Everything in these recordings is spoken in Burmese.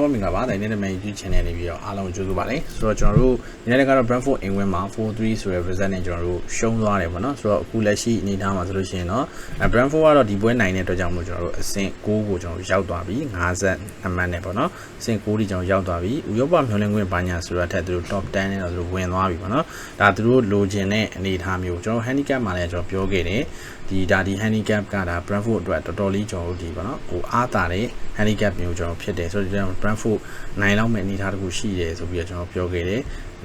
အားလုံးမင်္ဂလာပါတိုင်းနေတဲ့ main YouTube channel နေပြီးတော့အားလုံးကိုကြိုဆိုပါလေဆိုတော့ကျွန်တော်တို့ဒီနေ့ကတော့ Brentford အင်ဝင်မှာ4-3ဆိုတဲ့ result နဲ့ကျွန်တော်တို့ရှုံးသွားတယ်ပေါ့နော်ဆိုတော့အခုလက်ရှိအနေအထားမှာဆိုလို့ရှိရင်တော့ Brentford ကတော့ဒီပွဲနိုင်တဲ့အတွက်ကြောင့်မို့ကျွန်တော်တို့အဆင့်6ကိုကျွန်တော်တို့ရောက်သွားပြီ52မှတ်နဲ့ပေါ့နော်အဆင့်6ဒီကျွန်တော်ရောက်သွားပြီဥရောပမျှော်လင့်ခွင့်ပါညာဆိုတော့ထက်သူတို့ top 10နဲ့တော့သူတို့ဝင်သွားပြီပေါ့နော်ဒါသူတို့လိုချင်တဲ့အနေအထားမျိုးကျွန်တော် handicap မှာလည်းကျွန်တော်ပြောခဲ့တယ်ဒီဒါဒီ handicap ကဒါ Brentford အတွက်တော်တော်လေးကျွန်တော်တို့ဒီပေါ့နော်ဟိုအားတာတဲ့ handicap မျိုးကျွန်တော်ဖြစ်တယ်ဆိုတော့ဒီကြောင့် Brentford နိုင်လောက်မဲ့အနေအထားတစ်ခုရှိတယ်ဆိုပြီးတော့ကျွန်တော်ပြောခဲ့တယ်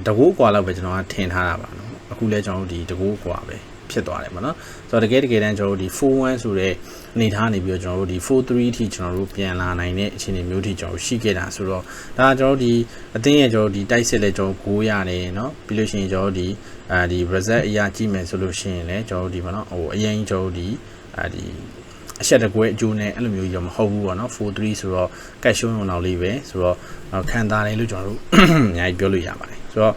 တကူကွာလောက်ပဲကျွန်တော်ကထင်ထားတာပါနော်အခုလဲကျွန်တော်တို့ဒီတကူကွာပဲဖြစ်သွားတယ်ပေါ့နော်ဆိုတော့တကယ်တကယ်တမ်းကျွန်တော်တို့ဒီ4-1ဆိုတဲ့အနေထားနေပြီးတော့ကျွန်တော်တို့ဒီ4-3အထိကျွန်တော်တို့ပြန်လာနိုင်တဲ့အခြေအနေမျိုးထိကျွန်တော်ရှိခဲ့တာဆိုတော့ဒါကျွန်တော်တို့ဒီအသင်းရဲ့ကျွန်တော်တို့ဒီတိုက်စစ်လဲကျွန်တော်9ရတယ်เนาะပြီးလို့ရှိရင်ကျွန်တော်တို့ဒီအဲဒီ result အရာကြည့်မယ်ဆိုလို့ရှိရင်လည်းကျွန်တော်တို့ဒီပေါ့နော်ဟိုအရင်ကျွန်တော်တို့ဒီအဲဒီ အချက်တကွဲအကျိုးနဲ့အဲ့လိုမျိုးကြီးတော့မဟုတ်ဘူးပေါ့နော်4-3ဆိုတော့ကတ်ရှုံးရုံလောက်လေးပဲဆိုတော့ခံစားတယ်လို့ကျွန်တော်တို့အများကြီးပြောလို့ရပါတယ်ဆိုတော့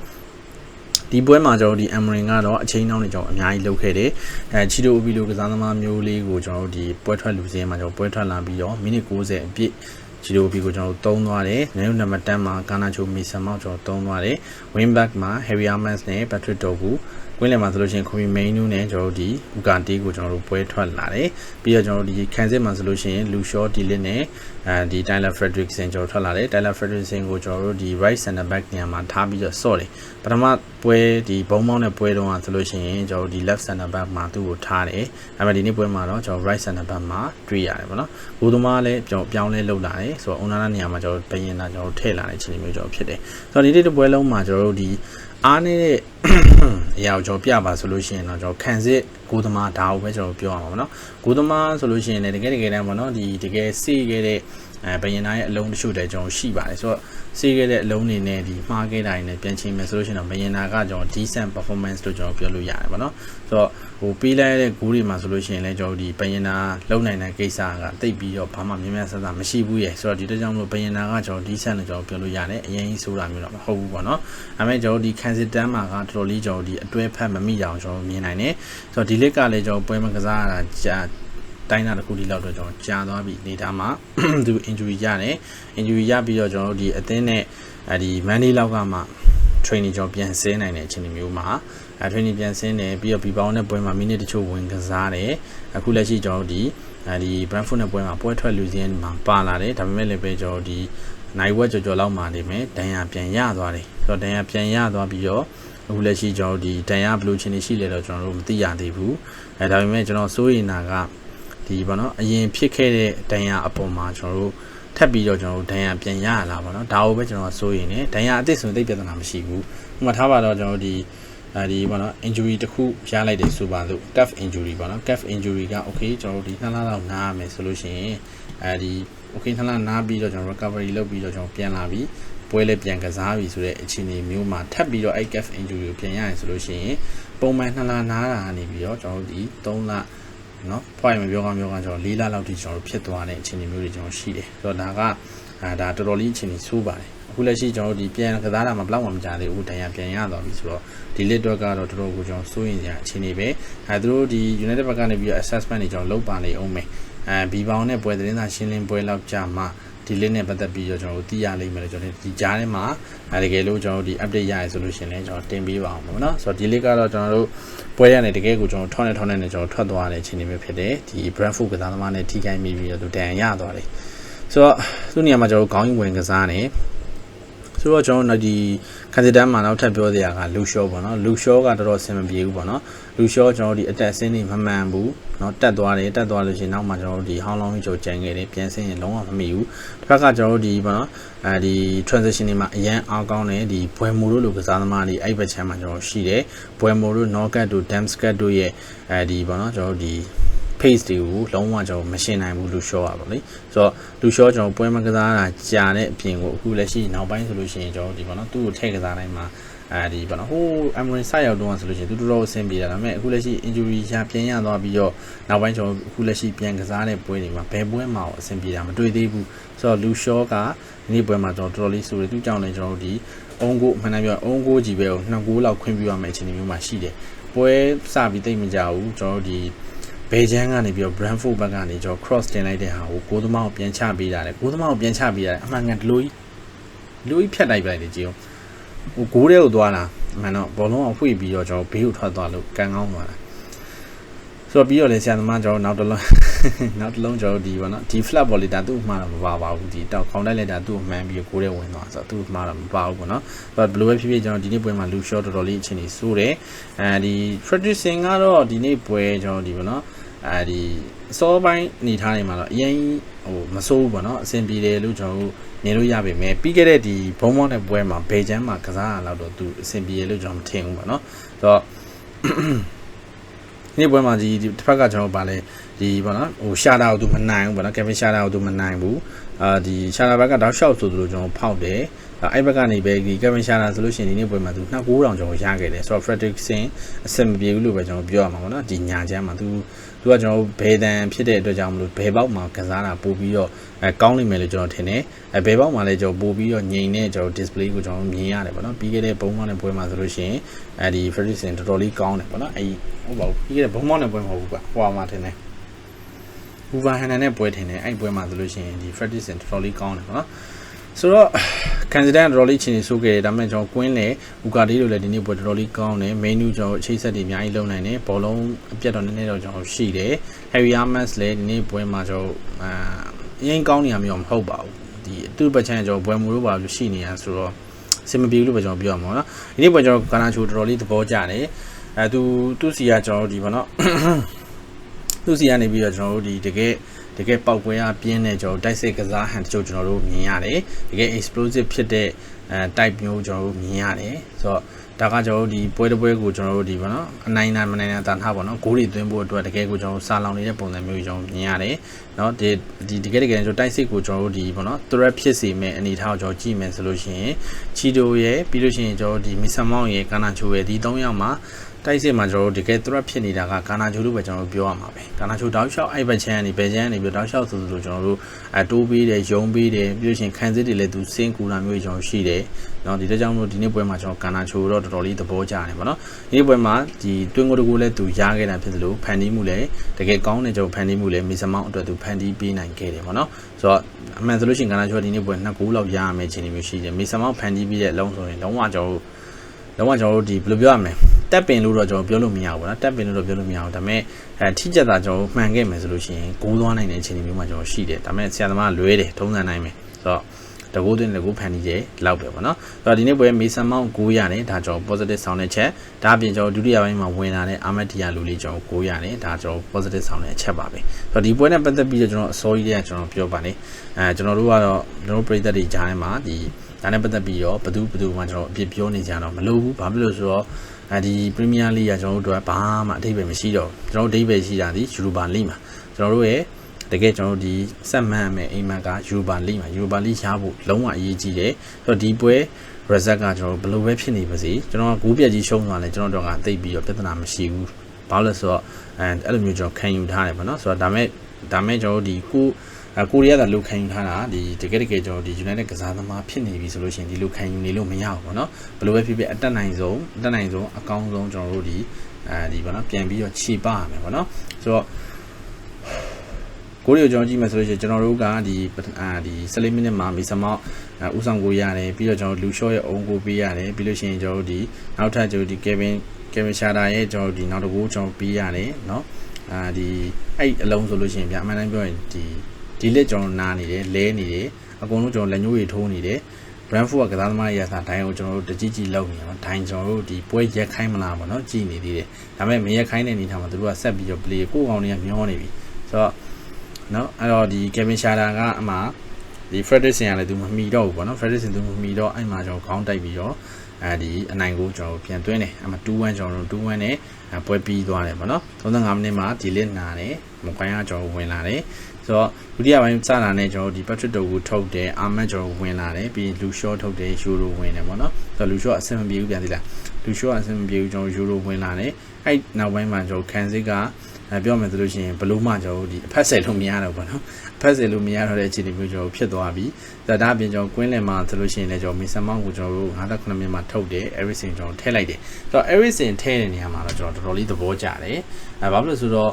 ဒီပွဲမှာကျွန်တော်ဒီ Emery ကတော့အချိန်နှောင်းနေကျွန်တော်အများကြီးလုပ်ခဲ့တယ်အဲချီတိုအပီလိုကစားသမားမျိုးလေးကိုကျွန်တော်ဒီပွဲထွက်လူစင်းမှာကျွန်တော်ပွဲထွက်လာပြီးတော့မိနစ်60အပြည့်ချီတိုအပီကိုကျွန်တော်တုံးသွားတယ်နယူးနံပါတ်10မှာကာနာချိုမီဆန်မောက်ကျွန်တော်တုံးသွားတယ် wing back မှာ Harry Armans နဲ့ Patrick Dogu ကွင်းလယ်မှာဆိုလို့ရှိရင်ခွန်မီမိန်နူးနဲ့ကျွန်တော်တို့ဒီဥကာတေးကိုကျွန်တော်တို့ပွဲထွက်လာတယ်ပြီးတော့ကျွန်တော်တို့ဒီခံစစ်မှာဆိုလို့ရှိရင်လူရှော့ဒီလစ်နဲ့အဲဒီ Tyler Fredrickson ကျွန်တော်ထွက်လာတယ် Tyler Fredrickson ကိုကျွန်တော်တို့ဒီ right center back နေရာမှာထားပြီးတော့ဆော့တယ်ပထမပွဲဒီဘုံမောင်းတဲ့ပွဲတုန်းကဆိုလို့ရှိရင်ကျွန်တော်တို့ဒီ left center back မှာသူ့ကိုထားတယ်ဒါပေမဲ့ဒီနေ့ပွဲမှာတော့ကျွန်တော် right center back မှာတွေ့ရတယ်ပေါ့နော်ဘိုးသမားလည်းကျွန်တော်ပြောင်းလဲလုပ်လာတယ်ဆိုတော့ owner နေရာမှာကျွန်တော်ဘယင်တာကျွန်တော်ထည့်လာတဲ့အခြေအနေမျိုးကျွန်တော်ဖြစ်တယ်ဆိုတော့ဒီနေ့ဒီပွဲလုံးမှာကျွန်တော်တို့ဒီ အားနေတဲ့အရာကိုကျွန်တော်ပြပါဆိုလို့ရှိရင်တော့ကျွန်တော်ခံစစ် ကိုသမားဒါကိုပဲကျွန်တော်ပြောရမှာပေါ့နော်ကိုသမားဆိုလို့ရှိရင်လည်းတကယ်တကယ်တမ်းပေါ့နော်ဒီတကယ်စီခဲ့တဲ့အဲဘယင်နာရဲ့အလုံးတချို့တည်းကျွန်တော်ရှိပါတယ်ဆိုတော့စီခဲ့တဲ့အလုံးတွေနဲ့ဒီမှားခဲ့တာတွေနဲ့ပြန်ချင်းမယ်ဆိုလို့ရှိရင်တော့ဘယင်နာကကျွန်တော် decent performance လို့ကျွန်တော်ပြောလို့ရတယ်ပေါ့နော်ဆိုတော့ဟိုပေးလိုက်တဲ့ဂိုးတွေမှာဆိုလို့ရှိရင်လည်းကျွန်တော်ဒီဘယင်နာလုံနိုင်တဲ့ကိစ္စကတိတ်ပြီးတော့ဘာမှမြင်မြတ်ဆဆမရှိဘူးရဲ့ဆိုတော့ဒီတကြောင်မလို့ဘယင်နာကကျွန်တော် decent လို့ကျွန်တော်ပြောလို့ရတယ်အရင်ကြီးဆိုတာမျိုးတော့မဟုတ်ဘူးပေါ့နော်ဒါပေမဲ့ကျွန်တော်ဒီခံစစ်တန်းမှာကတော်တော်လေးကျွန်တော်ဒီအတွဲဖက်မမိအောင်ကျွန်တော်မြင်နိုင်တယ်ဆိုတော့ဒီလစ်ကလည်းကျွန်တော်ပွဲမကစားရတာကြာတိုင်းတာတစ်ခုဒီလောက်တော့ကျွန်တော်ကြာသွားပြီနေတာမှာသူ injury ရတယ် injury ရပြီးတော့ကျွန်တော်တို့ဒီအသင်းနဲ့အဲဒီ Monday လောက်ကမှ training ကျွန်တော်ပြန်ဆင်းနိုင်တဲ့အခြေအနေမျိုးမှာအဲ training ပြန်ဆင်းတယ်ပြီးတော့ဘီပေါင်းတဲ့ပွဲမှာမိနစ်တချို့ဝင်ကစားတယ်အခုလက်ရှိကျွန်တော်တို့ဒီအဲဒီ Brentford နဲ့ပွဲမှာပွဲထွက်လူစင်းမှာပါလာတယ်ဒါပေမဲ့လည်းပဲကျွန်တော်ဒီနိုင်ဝက်ကြော်ကြော်လောက်မှနေမယ်ဒဏ်ရာပြန်ရသွားတယ်ဆိုတော့ဒဏ်ရာပြန်ရသွားပြီးတော့ အခုလက်ရှိကျွန်တော်ဒီဒဏ်ရာဘယ်လိုချင်းနေရှိလဲတော့ကျွန်တော်တို့မသိရသေးဘူးအဲဒါပေမဲ့ကျွန်တော်စိုးရိမ်တာကဒီပေါ့နော်အရင်ဖြစ်ခဲ့တဲ့ဒဏ်ရာအပေါ်မှာကျွန်တော်တို့ထပ်ပြီးတော့ကျွန်တော်တို့ဒဏ်ရာပြန်ရလာပါတော့ဒါကိုပဲကျွန်တော်စိုးရိမ်နေဒဏ်ရာအစ်စ်ဆိုရင်သိပြဿနာမရှိဘူးဥပမာထားပါတော့ကျွန်တော်ဒီအဲဒီပေါ့နော် injury တစ်ခုရလိုက်တယ်ဆိုပါလို့ calf injury ပေါ့နော် calf injury က okay ကျွန်တော်တို့ဒီနှစ်လလောက်နားရမယ်ဆိုလို့ရှိရင်အဲဒီ okay နှစ်လနားပြီးတော့ကျွန်တော် recovery လုပ်ပြီးတော့ကျွန်တော်ပြန်လာပြီး ပွဲလည်းပြန်ကစားပြီဆိုတဲ့အခြေအနေမျိုးမှာထပ်ပြီးတော့အဲ့ calf injury ကိုပြန်ရရင်ဆိုလို့ရှိရင်ပုံမှန်နှစ်လနားတာကနေပြီးတော့ကျွန်တော်တို့ဒီ3လနော်ဖွားရမပြောကောင်းပြောကောင်းကျွန်တော်၄လလောက်ထိကျွန်တော်တို့ဖြစ်သွားတဲ့အခြေအနေမျိုးတွေကျွန်တော်ရှိတယ်ဆိုတော့ဒါကအာဒါတော်တော်လေးအခြေအနေဆိုးပါတယ်အခုလက်ရှိကျွန်တော်တို့ဒီပြန်ကစားတာမှာဘလောက်မှမကြသေးဘူးတန်ရပြန်ရသွားပြီဆိုတော့ဒီလစ်တော့ကတော့တော်တော်ကိုကျွန်တော်စိုးရင်ကြအခြေအနေပဲအဲသူတို့ဒီ United ဘက်ကနေပြီးတော့ assessment တွေကျွန်တော်လုပ်ပါနေအောင်မယ်အဲဘီပေါင်းနဲ့ပွဲသတင်းစာရှင်းလင်းပွဲလောက်ကြာမှ ဒီလစ်နဲ့ပတ်သက်ပြီးတော့ကျွန်တော်တို့သိရလိမ့်မယ်လို့ကျွန်တော်ဒီကြားထဲမှာအဲတကယ်လို့ကျွန်တော်တို့ဒီ update ရရဆိုလို့ရှင်လဲကျွန်တော်တင်ပေးပါအောင်ပေါ့နော်ဆိုတော့ဒီလစ်ကတော့ကျွန်တော်တို့ပွဲရနေတကယ်ကိုကျွန်တော်ထောင်းနေထောင်းနေနဲ့ကျွန်တော်ထွက်သွားတဲ့အခြေအနေမျိုးဖြစ်တယ်ဒီ Brentford ကစားသမားနဲ့ထိခိုက်မိပြီးတော့သူတန်ရသွားတယ်ဆိုတော့သူ့နေရာမှာကျွန်တော်ခေါင်းကြီးဝင်ကစားနေ ဆိုတော့ကျွန်တော်တို့ဒီကန်စီတန်းမှာနောက်ထပ်ပြောစရာကလူရှော့ပေါ့နော်လူရှော့ကတော်တော်အဆင်မပြေဘူးပေါ့နော်လူရှော့ကျွန်တော်တို့ဒီအတက်အဆင်းနေမမှန်ဘူးနော်တက်သွားတယ်တက်သွားလို့ရှိရင်နောက်မှကျွန်တော်တို့ဒီဟောင်းလောင်းကြီးကျော်ကြံခဲ့တယ်ပြန်ဆင်းရင်လုံးဝမမိဘူးတစ်ခါကကျွန်တော်တို့ဒီပေါ့နော်အဲဒီ transition တွေမှာအရန်အားကောင်းတယ်ဒီဘွယ်မိုတို့လိုကစားသမားတွေအဲ့ဘက်ချမ်းမှာကျွန်တော်ရှိတယ်ဘွယ်မိုတို့ knockout တို့ dam scat တို့ရဲ့အဲဒီပေါ့နော်ကျွန်တော်တို့ဒီ pace တွေကိုလုံးဝကျွန်တော်မရှင်းနိုင်ဘူးလူရှော့ရပါလေဆိုတော့လူရှော့ကျွန်တော်ပွဲမကစားတာကြာတဲ့အပြင်ကိုအခုလက်ရှိနောက်ပိုင်းဆိုလို့ရှိရင်ကျွန်တော်ဒီပေါ့နော်သူ့ကိုထည့်ကစားတိုင်းမှာအဲဒီပေါ့နော်ဟို Emery စရောက်တော့ဆိုလို့ရှိရင်သူတော်တော်အဆင်ပြေတာဒါပေမဲ့အခုလက်ရှိ injury ရပြန်ရသွားပြီးတော့နောက်ပိုင်းကျွန်တော်အခုလက်ရှိပြန်ကစားတဲ့ပွဲတွေမှာဘယ်ပွဲမှာအဆင်ပြေတာမတွေ့သေးဘူးဆိုတော့လူရှော့ကဒီနေ့ပွဲမှာကျွန်တော်တော်တော်လေးဆိုရသူကြောင့်လည်းကျွန်တော်တို့ဒီအုံကိုမှန်တယ်ပြောအုံကိုကြီးပဲကိုနှစ်ကိုလောက်ခွင့်ပြုရမယ့်အခြေအနေမျိုးမှာရှိတယ်ပွဲစပြီးတိတ်မကြဘူးကျွန်တော်တို့ဒီ ဘယ်ချမ်းကနေပြီးတော့ Brentford ဘက်ကနေကျွန်တော် cross တင်လိုက်တဲ့ဟာကိုကိုသမားကိုပြန်ချပေးတာလေကိုသမားကိုပြန်ချပေးတာလေအမှန်ကန်ဒလိုကြီးလူကြီးဖြတ်လိုက်ပလိုက်တယ်ကြည့်အောင်ဟိုဂိုးတဲ့ကိုသွားတာအမှန်တော့ဘောလုံးအောင်ဖွေပြီးတော့ကျွန်တော်ဘေးကိုထွက်သွားလို့ကန်ကောင်းသွားတာဆိုတော့ပြီးတော့လေဆရာသမားကျွန်တော်နောက်တစ်လုံးနောက်တစ်လုံးကျွန်တော်ဒီပေါ့နော်ဒီ flat volley ဒါသူ့မှာတော့မပါပါဘူးဒီတော့ခေါင်းတိုက်လိုက်တာသူ့ကိုမှန်းပြီးကိုယ်တဲ့ဝင်သွားဆိုတော့သူ့မှာတော့မပါဘူးပေါ့နော်ဆိုတော့ဘယ်လိုပဲဖြစ်ဖြစ်ကျွန်တော်ဒီနေ့ပွဲမှာလူ short တော်တော်လေးအချိန်ကြီးစိုးတယ်အဲဒီ tradition ကတော့ဒီနေ့ပွဲကျွန်တော်ဒီပေါ့နော် အဲဒီအစောပိုင်းနေထားနေမှာတော့အရင်ဟိုမစိုးဘူးပေါ့နော်အဆင်ပြေတယ်လို့ကျွန်တော်တို့နေလို့ရပါမယ်ပြီးခဲ့တဲ့ဒီဘုံမောင်းတဲ့ပွဲမှာဘေချမ်းမှာကစားရတော့သူအဆင်ပြေတယ်လို့ကျွန်တော်မထင်ဘူးပေါ့နော်ဆိုတော့ဒီပွဲမှာဒီတစ်ဖက်ကကျွန်တော်ဗာလဲဒီပေါ့နော်ဟိုရှာတာကိုသူမနိုင်ဘူးပေါ့နော်ကယ်ဗင်ရှာတာကိုသူမနိုင်ဘူးအာဒီရှာတာဘက်ကတောက်လျှောက်ဆိုသလိုကျွန်တော်ဖောက်တယ်အဲ့ဘက်ကနေပဲဒီကယ်ဗင်ရှာတာဆိုလို့ရှိရင်ဒီနေ့ပွဲမှာသူ2900ကျွန်တော်ရခဲ့တယ်ဆိုတော့ Fredrickson အဆင်မပြေဘူးလို့ပဲကျွန်တော်ပြောရမှာပေါ့နော်ဒီညာချမ်းမှာသူ သူကကျွန်တော်ဘယ်တန်ဖြစ်တဲ့အတွက်ကြောင့်မလို့ဘယ်ပေါက်မှာကစားတာပို့ပြီးတော့အဲကောင်းနိုင်မယ်လို့ကျွန်တော်ထင်တယ်အဲဘယ်ပေါက်မှာလဲကျွန်တော်ပို့ပြီးတော့ငြိမ်နေကျွန်တော် display ကိုကျွန်တော်မြင်ရတယ်ပေါ့နော်ပြီးခဲ့တဲ့ဘုံမောင်းတဲ့ပွဲမှာဆိုလို့ရှိရင်အဲဒီ Fredrickson တော်တော်လေးကောင်းတယ်ပေါ့နော်အဲဒီဟုတ်ပါဘူးပြီးခဲ့တဲ့ဘုံမောင်းတဲ့ပွဲမဟုတ်ဘူးကွာဟိုမှာထင်တယ် Hoover Hanna နဲ့ပွဲထင်တယ်အဲ့ပွဲမှာဆိုလို့ရှိရင်ဒီ Fredrickson တော်တော်လေးကောင်းတယ်ပေါ့နော် ဆိုတော့ကန်စီဒန်တော်တော်လေးချင်းနေဆိုးခဲ့တယ်ဒါပေမဲ့ကျွန်တော်ကွင်းလေဥကာဒီလိုလည်းဒီနေ့ပွဲတော်တော်လေးကောင်းတယ် menu ကျွန်တော်အချိတ်ဆက်တွေအများကြီးလုံနိုင်တယ်ဘောလုံးအပြတ်တော့နည်းနည်းတော့ကျွန်တော်ရှိတယ် Harry Armas လည်းဒီနေ့ပွဲမှာကျွန်တော်အာအရင်ကောင်းနေရမျိုးမဟုတ်ပါဘူးဒီသူ့ဘက်ချမ်းကျွန်တော်ပွဲမူလို့ပါလို့ရှိနေရဆိုတော့စင်မပြေဘူးလို့ပဲကျွန်တော်ပြောရမှာနော်ဒီနေ့ပွဲကျွန်တော်ကာနာချိုတော်တော်လေးသဘောကျတယ်အဲသူသူ့စီကကျွန်တော်ဒီပေါ့နော်သူ့စီကနေပြီးတော့ကျွန်တော်တို့ဒီတကယ် တကယ်ပောက်ပွဲအပြင်းတဲ့ကျွန်တော်တိုက်စစ်ကစားဟန်တချို့ကျွန်တော်တို့မြင်ရတယ်တကယ် explosive ဖြစ်တဲ့အဲ type မျိုးကျွန်တော်တို့မြင်ရတယ်ဆိုတော့ဒါကကျွန်တော်တို့ဒီပွဲတစ်ပွဲကိုကျွန်တော်တို့ဒီပေါ့နော်အနိုင်နိုင်မနိုင်နိုင်တန်ထားပေါ့နော်ဂိုးတွေသွင်းဖို့အတွက်တကယ်ကိုကျွန်တော်စာလောင်နေတဲ့ပုံစံမျိုးကျွန်တော်မြင်ရတယ်เนาะဒီဒီတကယ်တကယ်ကျွန်တော်တိုက်စစ်ကိုကျွန်တော်တို့ဒီပေါ့နော် threat ဖြစ်စေမဲ့အနေထားကိုကျွန်တော်ကြည့်မယ်ဆိုလို့ရှိရင်ချီတိုရဲ့ပြီးလို့ရှိရင်ကျွန်တော်ဒီမီဆမောင်ရဲ့ကာနာချိုရဲ့ဒီ၃ယောက်မှာ တိုက်စစ်မှာကျွန်တော်တို့တကယ် threat ဖြစ်နေတာကကာနာချိုလို့ပဲကျွန်တော်တို့ပြောရမှာပဲကာနာချိုတောက်လျှောက်အဲ့ဘက်ချမ်းနေဘယ်ချမ်းနေပြီးတောက်လျှောက်ဆိုဆိုကျွန်တော်တို့အတိုးပေးတယ်ယုံပေးတယ်ပြီးလို့ရှိရင်ခံစစ်တွေလည်းသူစင်းကူတာမျိုးကျွန်တော်ရှိတယ်เนาะဒီတကြောင်မို့ဒီနေ့ပွဲမှာကျွန်တော်ကာနာချိုတော့တော်တော်လေးသဘောကျတယ်ပေါ့နော်ဒီနေ့ပွဲမှာဒီတွင်းကိုတကူလည်းသူရခဲ့တာဖြစ်သလိုဖန်တီးမှုလည်းတကယ်ကောင်းတဲ့ကျွန်တော်ဖန်တီးမှုလည်းမီဆမောင်းအတွက်သူဖန်တီးပေးနိုင်ခဲ့တယ်ပေါ့နော်ဆိုတော့အမှန်ဆိုလို့ရှိရင်ကာနာချိုဒီနေ့ပွဲနှစ်ကူလောက်ရရမယ်ခြင်းမျိုးရှိတယ်မီဆမောင်းဖန်တီးပြီးတဲ့အလုံးဆိုရင်လုံးဝကျွန်တော်တို့ လုံးဝကျွန်တော်တို့ဒီဘယ်လိုပြောရမလဲတက်ပင်လို့တော့ကျွန်တော်ပြောလို့မရဘူးနော်တက်ပင်လို့တော့ပြောလို့မရဘူးဒါပေမဲ့အဲထိကြတာကျွန်တော်မှန်ခဲ့မယ်ဆိုလို့ရှိရင်ဂိုးသွားနိုင်တဲ့အခြေအနေမျိုးမှာကျွန်တော်ရှိတယ်ဒါပေမဲ့ဆရာသမားလွဲတယ်ထုံးစံနိုင်မယ်ဆိုတော့တကူသွင်းတကူဖန်တီးတယ်လောက်ပဲပေါ့နော်ဆိုတော့ဒီနေ့ပွဲမေဆန်မောင်း9ရတယ်ဒါကျွန်တော် positive ဆောင်းတဲ့ချက်ဒါအပြင်ကျွန်တော်ဒုတိယပိုင်းမှာဝင်လာတဲ့အာမတ်တီယာလူလေးကျွန်တော်9ရတယ်ဒါကျွန်တော် positive ဆောင်းတဲ့အချက်ပါပဲဆိုတော့ဒီပွဲနဲ့ပတ်သက်ပြီးတော့ကျွန်တော်အစိုးရတဲ့ကျွန်တော်ပြောပါနေအဲကျွန်တော်တို့ကတော့ကျွန်တော်ပြည်သက်တွေကြားထဲမှာဒီ ဒါနဲ့ပတ်သက်ပြီးတော့ဘယ်သူဘယ်သူမှကျွန်တော်အပြစ်ပြောနေကြတော့မလို့ဘူးဘာဖြစ်လို့ဆိုတော့အဲဒီပရီးမီးယားလိကကျွန်တော်တို့အတွက်ဘာမှအထိပ္ပယ်မရှိတော့ကျွန်တော်တို့အထိပ္ပယ်ရှိတာဒီယူရိုပါလိမှာကျွန်တော်တို့ရဲ့တကယ်ကျွန်တော်တို့ဒီဆက်မှန်မယ်အိမ်မက်ကယူရိုပါလိမှာယူရိုပါလိရဖို့လုံးဝအရေးကြီးတယ်ဆိုတော့ဒီပွဲ result ကကျွန်တော်တို့ဘယ်လိုပဲဖြစ်နေပါစေကျွန်တော်ကဂိုးပြက်ကြီးရှုံးသွားလဲကျွန်တော်တို့ကသိပြီးတော့ပြဿနာမရှိဘူးဘာလို့လဲဆိုတော့အဲအဲ့လိုမျိုးကျွန်တော်ခံယူထားတယ်ပေါ့နော်ဆိုတော့ဒါမဲ့ဒါမဲ့ကျွန်တော်တို့ဒီကို အကိုရီးယားကလူခံယူထားတာဒီတကယ်တကယ်ကျွန်တော်ဒီ United ကစားသမားဖြစ်နေပြီဆိုလို့ရှိရင်ဒီလူခံယူနေလို့မရဘူးပေါ့နော်ဘယ်လိုပဲဖြစ်ဖြစ်အတက်နိုင်ဆုံးအတက်နိုင်ဆုံးအကောင်းဆုံးကျွန်တော်တို့ဒီအဲဒီပေါ့နော်ပြန်ပြီးတော့ခြေပရမယ်ပေါ့နော်ဆိုတော့ကိုရီးယားကျွန်တော်ကြည့်မယ်ဆိုလို့ရှိရင်ကျွန်တော်တို့ကဒီအာဒီ14မိနစ်မှာမီဆမောက်ဦးဆောင်ကိုရတယ်ပြီးတော့ကျွန်တော်လူရှော့ရဲ့အုံကိုပေးရတယ်ပြီးလို့ရှိရင်ကျွန်တော်တို့ဒီနောက်ထပ်ကျွန်တော်ဒီ Kevin Kevin Shatter ရဲ့ကျွန်တော်ဒီနောက်တစ်ခုကျွန်တော်ပေးရတယ်เนาะအာဒီအဲ့အလုံးဆိုလို့ရှိရင်ဗျအမှန်တမ်းပြောရင်ဒီ ဒီလက်ကျွန်တော်နားနေတယ်လဲနေတယ်အကုန်လုံးကျွန်တော်လက်ညှိုးတွေထိုးနေတယ် Brentford ကကစားသမားရစာဒိုင်းကိုကျွန်တော်တို့တကြီးကြီးလောက်နေအောင်ဒိုင်းကျွန်တော်တို့ဒီပွဲရက်ခိုင်းမလားပေါ့နော်ကြည်နေသေးတယ်ဒါပေမဲ့မရက်ခိုင်းတဲ့အနေထားမှာသူတို့ကဆက်ပြီးတော့ play ကိုကောင်တွေကမျောနေပြီဆိုတော့နော်အဲ့တော့ဒီ Kevin Shader ကအမှဒီ Fredrickson ကလည်းသူမမီတော့ဘူးပေါ့နော် Fredrickson သူမမီတော့အဲ့မှာကျွန်တော်ခေါင်းတိုက်ပြီးတော့အဲဒီအနိုင်ကိုကျွန်တော်ပြန်သွင်းတယ်အဲ့မှာ2-1ကျွန်တော်တို့2-1နဲ့ပွဲပြီးသွားတယ်ပေါ့နော်35မိနစ်မှာဒီလစ်နာတယ်မကွိုင်းကကျွန်တော်ဝင်လာတယ် ဆိုတော့ဒုတိယပိုင်းစတာနဲ့ကျွန်တော်တို့ဒီ Patrick Dogu ထုတ်တယ်အာမတ်ကျွန်တော်ဝင်လာတယ်ပြီး Lu Shaw ထုတ်တယ်ယူရိုဝင်တယ်ပေါ့နော်ဆိုတော့ Lu Shaw အဆင်မပြေဘူးပြန်သေးလား Lu Shaw အဆင်မပြေဘူးကျွန်တော်ယူရိုဝင်လာတယ်အဲ့နောက်ပိုင်းမှာကျွန်တော်ခံစစ်ကပြောမယ်ဆိုလို့ရှိရင်ဘလို့မှကျွန်တော်တို့ဒီအဖက်ဆယ်လို့မရတော့ဘူးနော်အဖက်ဆယ်လို့မရတော့တဲ့အခြေအနေမျိုးကျွန်တော်ဖြစ်သွားပြီဒါဒါအပြင်ကျွန်တော်ကွင်းလယ်မှာဆိုလို့ရှိရင်လည်းကျွန်တော်မီဆန်မောင်းကိုကျွန်တော်တို့58မိနစ်မှာထုတ်တယ် everything ကျွန်တော်ထည့်လိုက်တယ်ဆိုတော့ everything ထည့်တဲ့နေရာမှာတော့ကျွန်တော်တော်တော်လေးသဘောကျတယ်အဲဘာဖြစ်လို့ဆိုတော့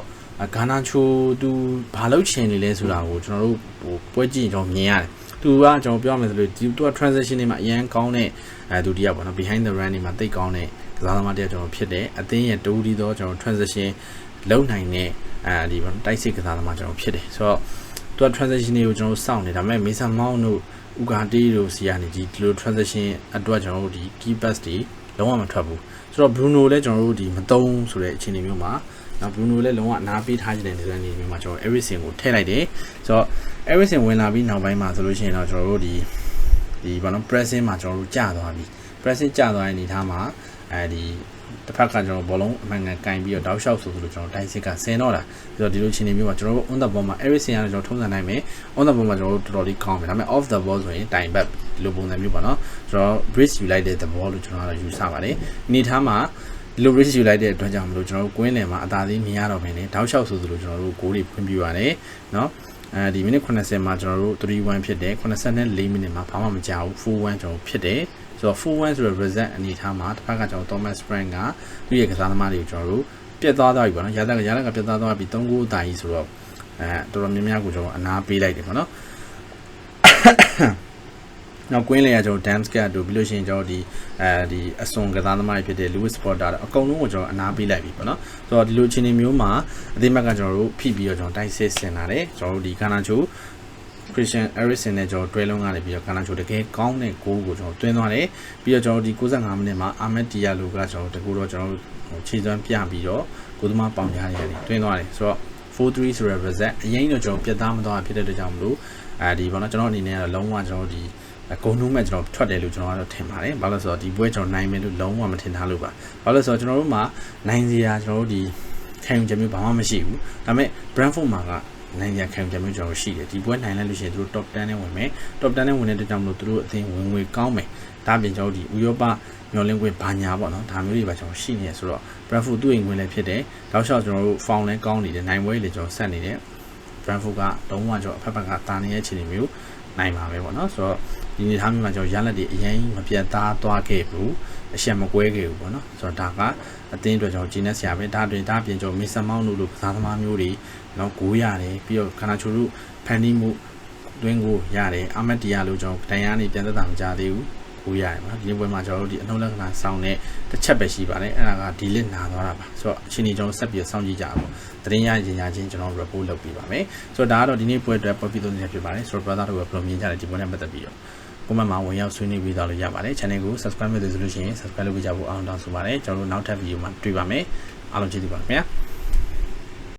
ဂါနာချိုသူဘာလို့ချင်နေလဲဆိုတာကိုကျွန်တော်တို့ဟိုပွဲကြည့်ရင်ကျွန်တော်မြင်ရတယ်သူကကျွန်တော်ပြောရမယ်ဆိုလို့ဒီသူက transition တွေမှာအရန်ကောင်းတဲ့အဲသူတရားပေါ့နော် behind the run တွေမှာတိတ်ကောင်းတဲ့ကစားသမားတရားကျွန်တော်ဖြစ်တယ်အသင်းရဲ့တူဒီတော့ကျွန်တော် transition လုံနိုင်တဲ့အဲဒီပေါ့တိုက်စစ်ကစားသမားကျွန်တော်ဖြစ်တယ်ဆိုတော့သူက transition တွေကိုကျွန်တော်စောင့်နေဒါပေမဲ့ Mason Mount တို့ဥကာတီတို့စီကနေဒီဒီလို transition အတွက်ကျွန်တော်တို့ဒီ key pass တွေလုံးဝမထွက်ဘူးဆိုတော့ Bruno လည်းကျွန်တော်တို့ဒီမသုံးဆိုတဲ့အခြေအနေမျိုးမှာ နော် Bruno လည်းလုံးဝအနာပေးထားခြင်းတဲ့အနေမျိုးမှာကျွန်တော် everything ကိုထည့်လိုက်တယ်ဆိုတော့ everything ဝင်လာပြီးနောက်ပိုင်းမှာဆိုလို့ရှိရင်တော့ကျွန်တော်တို့ဒီဒီဘာလို့ pressing မှာကျွန်တော်တို့ကြာသွားပြီ pressing ကြာသွားတဲ့အနေထားမှာအဲဒီတစ်ဖက်ကကျွန်တော်ဘောလုံးအမှန်ကန်ကင်ပြီးတော့တောက်လျှောက်ဆိုဆိုလို့ကျွန်တော်တိုင်းစစ်ကဆင်းတော့တာပြီးတော့ဒီလိုချင်းနေမျိုးမှာကျွန်တော်တို့ on the ball မှာ everything ကတော့ကျွန်တော်ထုံးစံနိုင်မယ် on the ball မှာကျွန်တော်တို့တော်တော်လေးကောင်းမယ်ဒါပေမဲ့ off the ball ဆိုရင်တိုင်ဘက်ဒီလိုပုံစံမျိုးပေါ့နော်ကျွန်တော် bridge ယူလိုက်တဲ့ the ball လို့ကျွန်တော်ကတော့ယူဆပါတယ်အနေထားမှာ ဒီလို bridge ယူလိုက်တဲ့အတွက်ကြောင့်မလို့ကျွန်တော်တို့ကွင်းလယ်မှာအသာသေးမြင်ရတော့မယ်နဲ့တောက်လျှောက်ဆိုဆိုလို့ကျွန်တော်တို့ဂိုးတွေဖွင့်ပြရတယ်နော်အဲဒီမိနစ်80မှာကျွန်တော်တို့3-1ဖြစ်တယ်84မိနစ်မှာဘာမှမကြောက်ဘူး4-1ကျွန်တော်ဖြစ်တယ်ဆိုတော့ 4-1 ဆိုတဲ့ result အနေထားမှာတစ်ဖက်ကကျွန်တော် Thomas Frank ကသူ့ရဲ့ကစားသမားတွေကိုကျွန်တော်တို့ပြတ်သွားသွားပြီပေါ့နော်ရသက်ကရသက်ကပြတ်သွားသွားပြီ3ဂိုးအသာကြီးဆိုတော့အဲတော်တော်များများကိုကျွန်တော်အနာပေးလိုက်တယ်ပေါ့နော် နောက်ကွင်းလေကကျွန်တော် Damscat တို့ပြီးလို့ရှိရင်ကျွန်တော်ဒီအဲဒီအစွန်ကစားသမားတွေဖြစ်တဲ့ Lewis Potter တို့အကုန်လုံးကိုကျွန်တော်အနာပေးလိုက်ပြီပေါ့နော်ဆိုတော့ဒီလိုအခြေအနေမျိုးမှာအသေးမက်ကကျွန်တော်တို့ဖိပြီးတော့ကျွန်တော်တိုက်စစ်ဆင်လာတယ်ကျွန်တော်တို့ဒီကာနာချို Christian Eriksen နဲ့ကျွန်တော်တွဲလုံးကနေပြီးတော့ကာနာချိုတကယ်ကောင်းတဲ့ဂိုးကိုကျွန်တော်တွင်းသွားတယ်ပြီးတော့ကျွန်တော်ဒီ65မိနစ်မှာ Ahmed Diallo ကကျွန်တော်တကူတော့ကျွန်တော်ခြေစွမ်းပြပြီးတော့ကိုသမားပေါင်ကြားနေရတယ်တွင်းသွားတယ်ဆိုတော့4-3ဆိုတဲ့ result အရင်တော့ကျွန်တော်ပြတ်သားမသွားဖြစ်တဲ့အတွက်ကြောင့်မလို့အဲဒီဘောနော်ကျွန်တော်အနေနဲ့ကတော့လုံးဝကျွန်တော်ဒီ အကုန်လုံးမဲ့ကျွန်တော်ထွက်တယ်လို့ကျွန်တော်ကတော့ထင်ပါတယ်။ဘာလို့လဲဆိုတော့ဒီပွဲကျွန်တော်နိုင်မယ်လို့လုံးဝမထင်ထားလို့ပါ။ဘာလို့လဲဆိုတော့ကျွန်တော်တို့မှာနိုင်စရာကျွန်တော်တို့ဒီခံယူချက်မျိုးဘာမှမရှိဘူး။ဒါပေမဲ့ Brentford မှာကနိုင်ရခံကြမျိုးကျွန်တော်ရှိတယ်ဒီပွဲနိုင်လိုက်လို့ရှိရင်သူတို့ top 10နဲ့ဝင်မယ် top 10နဲ့ဝင်တဲ့အတွက်ကြောင့်မလို့သူတို့အသင်းဝင်ငွေကောင်းမယ်ဒါပြင်ကျွန်တော်ဒီဥရောပမျောလင်းခွင့်ဘာညာပေါ့နော်ဒါမျိုးတွေပါကျွန်တော်ရှိနေရဆိုတော့ Brentford သူ့အိမ်ဝင်လည်းဖြစ်တယ်တောက်လျှောက်ကျွန်တော်တို့ found လည်းကောင်းနေတယ်နိုင်ပွဲလည်းကျွန်တော်ဆက်နေတယ် Brentford ကလုံးဝကျွန်တော်အဖက်ဖက်ကတာနေတဲ့အခြေအနေမျိုးနိုင်ပါပဲပေါ့နော်ဆိုတော့ ဒီနေသားမျိုးမှာကျွန်တော်ရလက်တွေအရင်မပြတ်သားသွားခဲ့ဘူးအရှက်မကွဲခဲ့ဘူးပေါ့နော်ဆိုတော့ဒါကအသင်းအတွက်ကျွန်တော်ဂျင်းနဲ့ဆရာပဲဒါတွင်ဒါပြင်ကျွန်တော်မစ်ဆမောင်းတို့လိုကစားသမားမျိုးတွေနော်ကိုရတယ်ပြီးတော့ခနာချိုတို့ဖန်တီးမှုတွင်းကိုရတယ်အမတ်တီယာလို့ကျွန်တော်တန်ရနေပြန်သက်တာမကြသေးဘူးကိုရတယ်ပေါ့နော်ဒီပွဲမှာကျွန်တော်တို့ဒီအနှုတ်လက္ခဏာစောင်းတဲ့တစ်ချက်ပဲရှိပါတယ်အဲ့ဒါကဒီလစ်နာသွားတာပါဆိုတော့အချိန်ကြီးကျွန်တော်ဆက်ပြီးစောင့်ကြည့်ကြအောင်သတင်းရရင်ရချင်းကျွန်တော် report လုပ်ပြပါမယ်ဆိုတော့ဒါကတော့ဒီနေ့ပွဲအတွက် profit သုံးနေဖြစ်ပါတယ်ဆိုတော့ brother တို့ကဘယ်လိုမြင်ကြလဲဒီပွဲနဲ့ပတ်သက်ပြီးတော့ comment မှာဝင်ရောက်ဆွေးနွေးပြီးတော့လို့ရပါတယ် channel ကို subscribe လုပ်လို့ဆိုလို့ရှိရင် subscribe လုပ်ကြဖို့အောင်တောင်းဆိုပါတယ်ကျွန်တော်တို့နောက်ထပ် video မှာတွေ့ပါမယ်အားလုံးကျေးဇူးပါခင်ဗျာ